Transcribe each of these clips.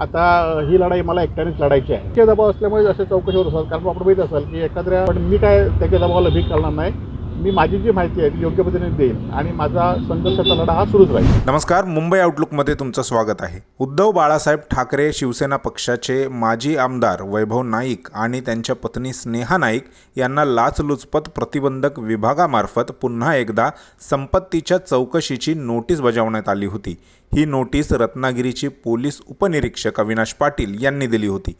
आता ही लढाई मला एकट्यानेच लढायची आहे. ते दबाव असल्यामुळे असे चौकशी होत कारण आपण माहीत असाल की एखाद्या पण मी काय त्याच्या दबावाला भीक करणार नाही. मी माझी जी माहिती आहे ती योग्य पद्धतीने देईन आणि माझा संघर्षाचा लढा हा सुरूच राहील. नमस्कार मुंबई आउटलुकमध्ये तुमचं स्वागत आहे. उद्धव बाळासाहेब ठाकरे शिवसेना पक्षाचे माजी आमदार वैभव नाईक आणि त्यांच्या पत्नी स्नेहा नाईक यांना लाचलुचपत प्रतिबंधक विभागामार्फत पुन्हा एकदा संपत्तीच्या चौकशीची नोटीस बजावण्यात आली होती. ही नोटीस रत्नागिरीची पोलीस उपनिरीक्षक अविनाश पाटील यांनी दिली होती.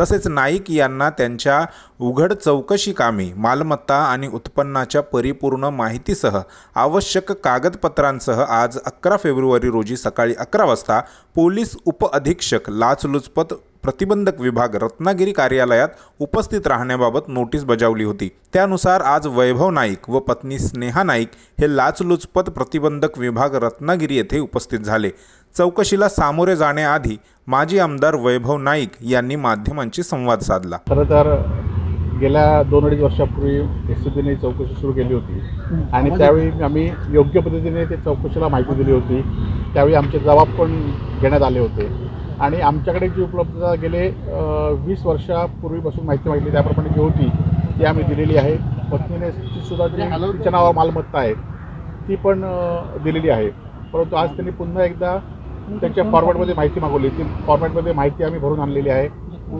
तसेच नाईक यांना त्यांच्या उघड चौकशी कामी मालमत्ता आणि उत्पन्नाच्या परिपूर्ण माहितीसह आवश्यक कागदपत्रांसह आज अकरा फेब्रुवारी रोजी सकाळी अकरा वाजता पोलीस उपअधीक्षक लाचलुचपत प्रतिबंधक विभाग रत्नागिरी कार्यालयात उपस्थित राहण्याबाबत नोटीस बजावली होती. त्यानुसार आज वैभव नाईक व पत्नी स्नेहा नाईक हे लाचलुचपत प्रतिबंधक विभाग रत्नागिरी येथे उपस्थित झाले. चौकशीला सामोरे जाण्याआधी माजी आमदार वैभव नाईक यांनी माध्यमांशी संवाद साधला. खरं तर गेल्या दोन अडीच वर्षापूर्वी एस सी बीने चौकशी सुरू केली होती. आणि त्यावेळी आम्ही योग्य पद्धतीने ते चौकशीला माहिती दिली होती. त्यावेळी आमचे जबाब पण घेण्यात आले होते. आणि आमच्याकडे जी उपलब्धता गेले वीस वर्षापूर्वीपासून माहिती मागितली त्याप्रमाणे जी होती ती आम्ही दिलेली आहे. पत्नीने सुद्धा जी तिच्या नावावर मालमत्ता आहे. ती पण दिलेली आहे. परंतु आज त्यांनी पुन्हा एकदा त्यांच्या फॉर्मॅटमध्ये माहिती मागवली. ती फॉर्मॅटमध्ये माहिती आम्ही भरून आणलेली आहे.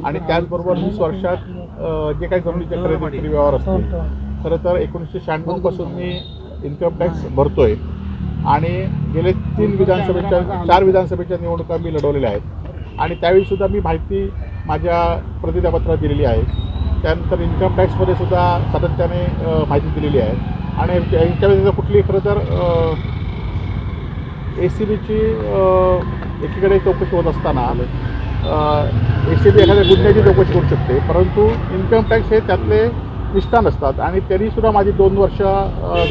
आणि त्याचबरोबर वीस वर्षात जे काही जमिनीचे खरेदी व्यवहार असतील खरं तर एकोणीसशे शहाण्णवपासून मी इन्कम टॅक्स भरतोय. आणि गेले तीन विधानसभेच्या चार विधानसभेच्या निवडणुका मी लढवलेल्या आहेत. आणि त्यावेळीसुद्धा मी माहिती माझ्या प्रतिज्ञापत्रात दिलेली आहे. त्यानंतर इन्कम टॅक्समध्ये सुद्धा सातत्याने माहिती दिलेली आहे. आणि यांच्या कुठली खरं तर ए सी बीची एकीकडे चौकशी होत असताना ए सी बी एखाद्या गुन्ह्याची चौकशी करू शकते. परंतु इन्कम टॅक्स हे त्यातले निष्ठान असतात आणि त्यांनीसुद्धा माझी दोन वर्ष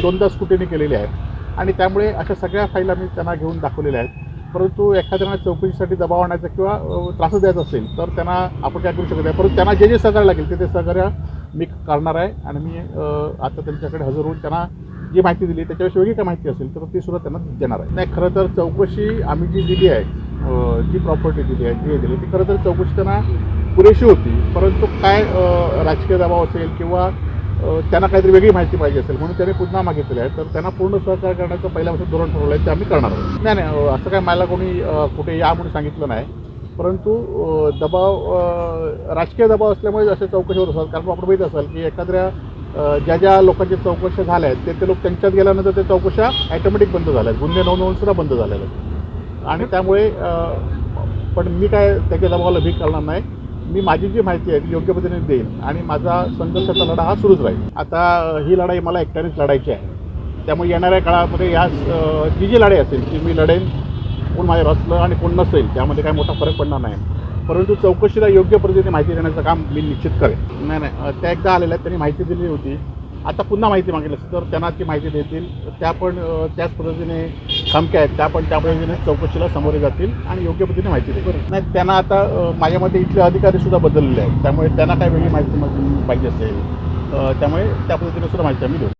दोनदा स्कुटीने केलेली आहेत आणि त्यामुळे अशा सगळ्या फाईल आम्ही त्यांना घेऊन दाखवलेल्या आहेत. परंतु एखाद्याला चौकशीसाठी दबाव आणायचा किंवा त्रास द्यायचा असेल तर त्यांना आपण काय करू शकत नाही. परंतु त्यांना जे जे सहकार्य लागेल ते ते सहकार्य मी करणार आहे आणि मी आता त्यांच्याकडे हजर होऊन त्यांना जी माहिती दिली त्याच्याविषयी वेगळी काय माहिती असेल तर ती सुद्धा त्यांना देणार आहे. नाही खरं तर चौकशी आम्ही जी दिली आहे जी प्रॉपर्टी दिली आहे जी हे दिली ती खरं तर चौकशी त्यांना पुरेशी होती. परंतु काय राजकीय दबाव असेल किंवा त्यांना काहीतरी वेगळी माहिती पाहिजे असेल म्हणून त्यांनी पुन्हा मागितले आहे. तर त्यांना पूर्ण सहकार्य करण्याचं पहिल्यापासून धोरण ठरवलं आहे ते आम्ही करणार आहोत. नाही नाही असं काय मला कोणी कुठे या म्हणून सांगितलं नाही. परंतु दबाव राजकीय दबाव असल्यामुळे असे चौकशी होत असतात. कारण आपण माहीत असाल की एखाद्या ज्या ज्या लोकांच्या चौकशा झाल्या आहेत ते ते लोक त्यांच्यात गेल्यानंतर त्या चौकशा ॲटोमॅटिक बंद झाल्या आहेत. गुन्हे नोंदवून सुद्धा बंद झालेले आहेत. आणि त्यामुळे पण मी काय त्याच्या दबावाला भीक करणार नाही. मी माझी जी माहिती आहे ती योग्य पद्धतीने देईन आणि माझा संघर्षाचा लढा हा सुरूच राहील. आता ही लढाई मला एकट्यानेच लढायची आहे. त्यामुळे येणाऱ्या काळामध्ये या जी जी लढाई असेल ती मी लढेन कोण माझ्या असलं आणि कोण नसेल त्यामध्ये काही मोठा फरक पडणार नाही. परंतु चौकशीला योग्य पद्धतीने माहिती देण्याचं काम मी निश्चित करेन. नाही नाही त्या एकदा आलेल्या आहेत त्यांनी माहिती दिली होती. आता पुन्हा माहिती मागितली असेल तर त्यांना ती माहिती देतील. त्या पण त्याच पद्धतीने खमक्या आहेत त्या पण त्या पद्धतीने चौकशीला सामोरे जातील आणि योग्य पद्धतीने माहिती देतील. नाही त्यांना आता माझ्या मते इथले अधिकारी सुद्धा बदललेले आहेत. त्यामुळे त्यांना काय वेगळी माहिती माहिती पाहिजे असेल. त्यामुळे त्या पद्धतीने सुद्धा माहिती आम्ही देऊ.